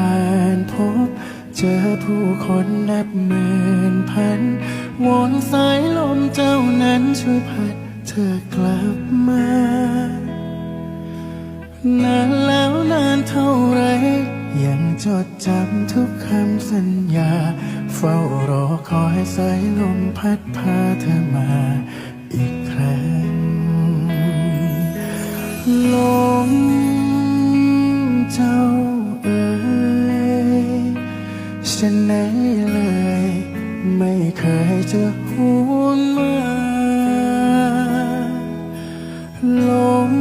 า พบ เจอผู้คนนับหมื่นพันวนสายลมเจ้านั้นช่วยพัดเธอกลับมานานแล้วนานเท่าไร ยังจดจำทุกคำสัญญา เฝ้ารอคอยสายลมพัดพาเธอมาอีกครั้งลม ฉันไหนเลย ไม่เคยจะหูนมาลม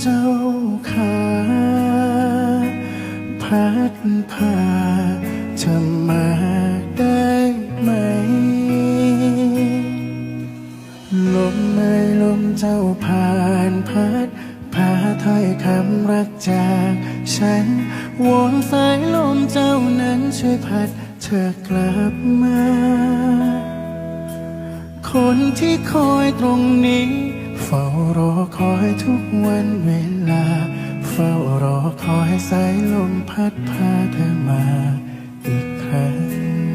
เจ้าขาพัดพาเธอมาได้ไหม ลมไม่ลมเจ้าผ่านพัด พาถ้อยคำรักจากฉันวนสายลมเจ้านั้นช่วยพัดเธอกลับมา คนที่คอยตรงนี้ เฝ้ารอคอยทุกวันเวลา เฝ้ารอคอยสายลมพัดพาเธอมาอีกครั้ง